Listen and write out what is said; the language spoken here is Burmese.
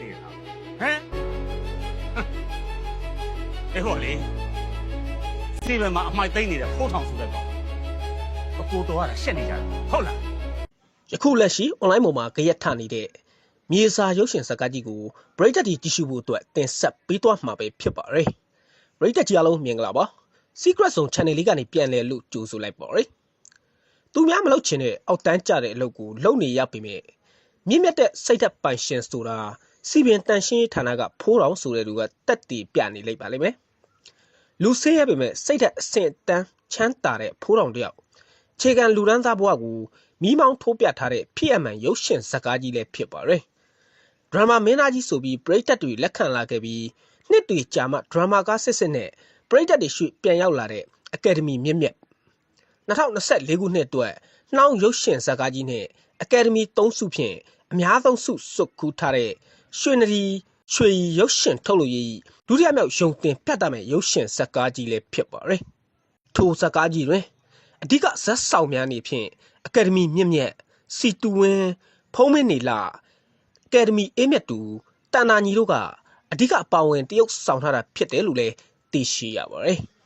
သေးတာဟမ်အေးဟောလေစီဘယ်မှာအမိုက်သိမ့်နေတဲ့ဖိုးထောင်ဆိုတဲ့ကောင်အကိုတော်ကရှက်နေကြတယ်ဟုတ်လားယခုလက်ရှိ online ပေါ်မှာကြရက်ထနေတဲ့မြေစာရုပ်ရှင်ဇာတ်ကားကြီးကိုပရိသတ်တီတည်ရှိဖို့အတွက်တင်ဆက်ပေးသွားမှာပဲဖြစ်ပါတယ်ပရိသတ်ကြီးအားလုံးမြင်ကြလားပါ Secret Zone Channel လေးကနေပြန်လဲလို့ကြိုဆိုလိုက်ပါရယ်သူများမလုပ်ချင်တဲ့အောက်တန်းကြတဲ့အလုပ်ကိုလုပ်နေရပေမဲ့မြင့်မြတ်တဲ့စိတ်သက်ပိုင်ရှင်ဆိုတာ စီပင်တန်ရှင်းရေးဌာနကဖိုးတော်ဆိုတဲ့လူကတက်တည်ပြနေလိုက်ပါလိမ့်မယ်လူဆေးရပေမဲ့စိတ်သက်အဆင့်တန်းချမ်းသာတဲ့ဖိုးတော်တယောက်ခြေခံလူဒန်းသားဘဝကိုမိမောင်းထိုးပြထားတဲ့ဖြစ်အမှန်ရုပ်ရှင်ဇာတ်ကားကြီးလည်းဖြစ်ပါတယ်။ဒရမာမင်းသားကြီးဆိုပြီးပရိသတ်တွေလက်ခံလာခဲ့ပြီးနှစ်တွေကြာမှဒရမာကားစစ်စစ်နဲ့ပရိသတ်တွေရွှေ့ပြန်ရောက်လာတဲ့အကယ်ဒမီမြင့်မြတ်2024ခုနှစ်အတွက်နှောင်းရုပ်ရှင်ဇာတ်ကားကြီးနဲ့အကယ်ဒမီ3ဆုဖြင့် အများဆုံးဆုစွတ်ကူးထားတဲ့ရွှေနဒီရွှေရီရုပ်ရှင်ထုတ်လို့ရေးဒုတိယမြောက်ရုံတင်ပြတ်တတ်မဲ့ရုပ်ရှင်ဇာတ်ကားကြီးလည်းဖြစ်ပါတယ်။ထိုဇာတ်ကားကြီးတွင်အဓိကဇက်ဆောင်များနေဖြင့်အကယ်ဒမီမြင့်မြတ်စီတူဝင်းဖုံးမင်းနေလာအကယ်ဒမီအေးမြတ်တူတန်နာညီတို့ကအဓိကအပါဝင်တရုတ်ဆောင်ထားတာဖြစ်တယ်လို့လည်းသိရှိရပါတယ်။